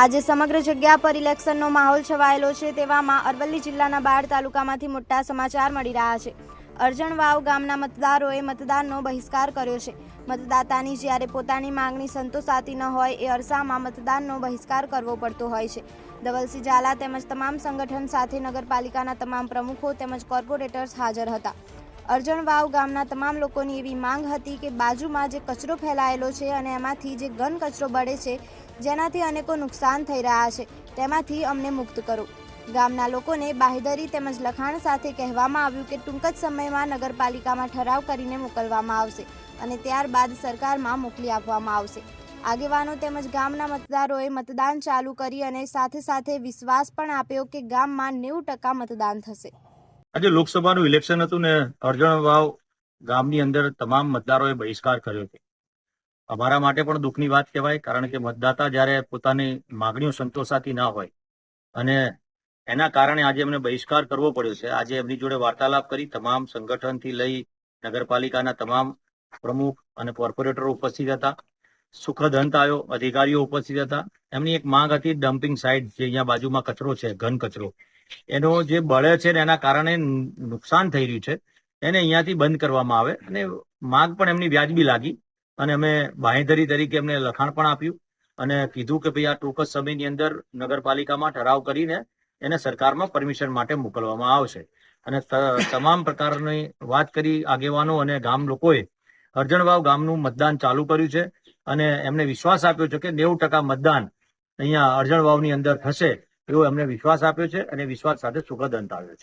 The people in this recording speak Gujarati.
આજે સમગ્ર જગ્યા પર ઇલેક્શનનો માહોલ છવાયેલો છે તેવામાં અરવલ્લી જિલ્લાના બાર તાલુકામાંથી મોટા સમાચાર મળી રહ્યા છે. અરજણવાવ ગામના મતદારોએ મતદાનનો બહિષ્કાર કર્યો છે. મતદાતાની જ્યારે પોતાની માંગણી સંતોષાતી ન હોય એ અરસામાં મતદાનનો બહિષ્કાર કરવો પડતો હોય છે. ધવલસિંહ ઝાલા તેમજ તમામ સંગઠન સાથે નગરપાલિકાના તમામ પ્રમુખો તેમજ કોર્પોરેટર્સ હાજર હતા. અરજણવાવ ગામના તમામ લોકોની એવી માંગ હતી કે બાજુમાં જે કચરો ફેલાયેલો છે અને એમાંથી જે ઘન કચરો બળે છે, જેનાથી અનેકો નુકસાન થઈ રહ્યા છે, તેમાંથી અમને મુક્ત કરો. ગામના લોકોને બાહેધરી તેમજ લખાણ સાથે કહેવામાં આવ્યું કે ટૂંક જ સમયમાં નગરપાલિકામાં ઠરાવ કરીને મોકલવામાં આવશે અને ત્યારબાદ સરકારમાં મોકલી આપવામાં આવશે. આગેવાનો તેમજ ગામના મતદારોએ મતદાન ચાલુ કરી અને સાથે સાથે વિશ્વાસ પણ આપ્યો કે ગામમાં નેવું ટકા મતદાન થશે. આજે લોકસભાનું ઇલેક્શન હતું ને અરજણ વાવ ગામની અંદર તમામ મતદારોએ બહિષ્કાર કર્યો છે. અમારા માટે પણ દુઃખની વાત કહેવાય, કારણ કે મતદાતા જ્યારે પોતાની માગણીઓ સંતોષાતી ના હોય અને એના કારણે આજે એમને બહિષ્કાર કરવો પડ્યો છે. આજે એમની જોડે વાર્તાલાપ કરી તમામ સંગઠનથી લઈ નગરપાલિકાના તમામ પ્રમુખ અને કોર્પોરેટરો ઉપસ્થિત હતા. સુખદ અંત આવ્યો, અધિકારીઓ ઉપસ્થિત હતા. એમની એક માંગ હતી ડમ્પિંગ સાઇટ જે અહીંયા બાજુમાં કચરો છે, ઘન કચરો. એનો જે બળે છે એના કારણે નુકસાન થઈ રહ્યું છે. એને અહીંયાથી બંધ કરવામાં આવે અને માંગ પણ એમની વ્યાજબી લાગી અને અમે બાંહેધરી તરીકે એમને લખાણ પણ આપ્યું અને કીધું કે ભાઈ આ ટૂંક જ સમયની અંદર નગરપાલિકામાં ઠરાવ કરીને એને સરકારમાં પરમિશન માટે મોકલવામાં આવશે. અને તમામ પ્રકારની વાત કરી આગેવાનો અને ગામ લોકોએ અરજણવાવ ગામનું મતદાન ચાલુ કર્યું છે અને એમને વિશ્વાસ આપ્યો છે કે નેવું ટકા મતદાન અહીંયા અરજણવાવની અંદર થશે. એવો એમને વિશ્વાસ આપ્યો છે અને વિશ્વાસ સાથે સુખદ અંત આવ્યો છે.